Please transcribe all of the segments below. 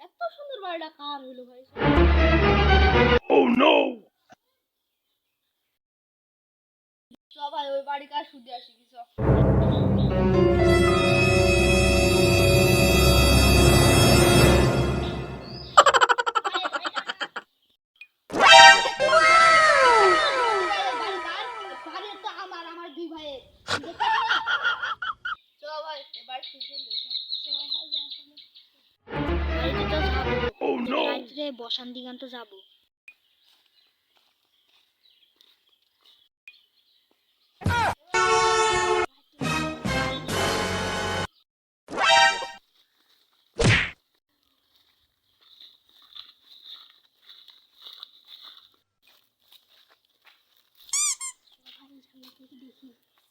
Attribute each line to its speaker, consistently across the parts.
Speaker 1: এত সুন্দর বাড়িটা কার হলো ভাই?
Speaker 2: Oh no!
Speaker 1: চ ভাই ওই বাড়ি কার শুধু আসি কি চ আমার আমার দুই ভাইয়ের। রাত্রে বসান দিগান্ত যাব।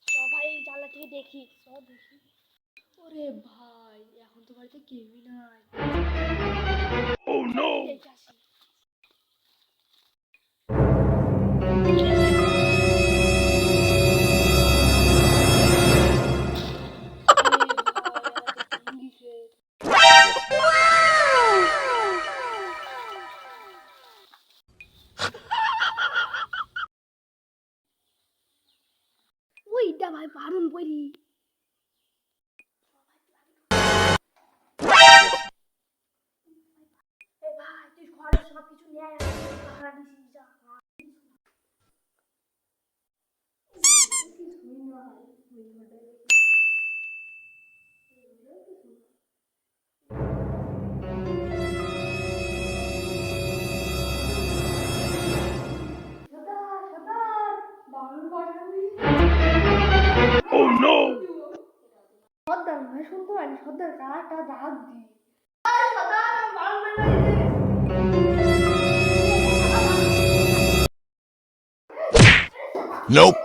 Speaker 1: সবাই জানলা থেকে দেখি। সব দেখি। ওরে ভাই এখন তো বাড়িতে কেউই নাই।
Speaker 2: Oh!
Speaker 1: ওইটা ভাই পারুন পড়ি সব কিছু নিয়ে দিছিস যা
Speaker 2: Oh no!
Speaker 1: সর্দার ভাই শুনতে পারি সর্দার কাটা ডাক দি
Speaker 2: Nope!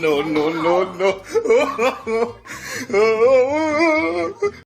Speaker 2: No, no, no, no!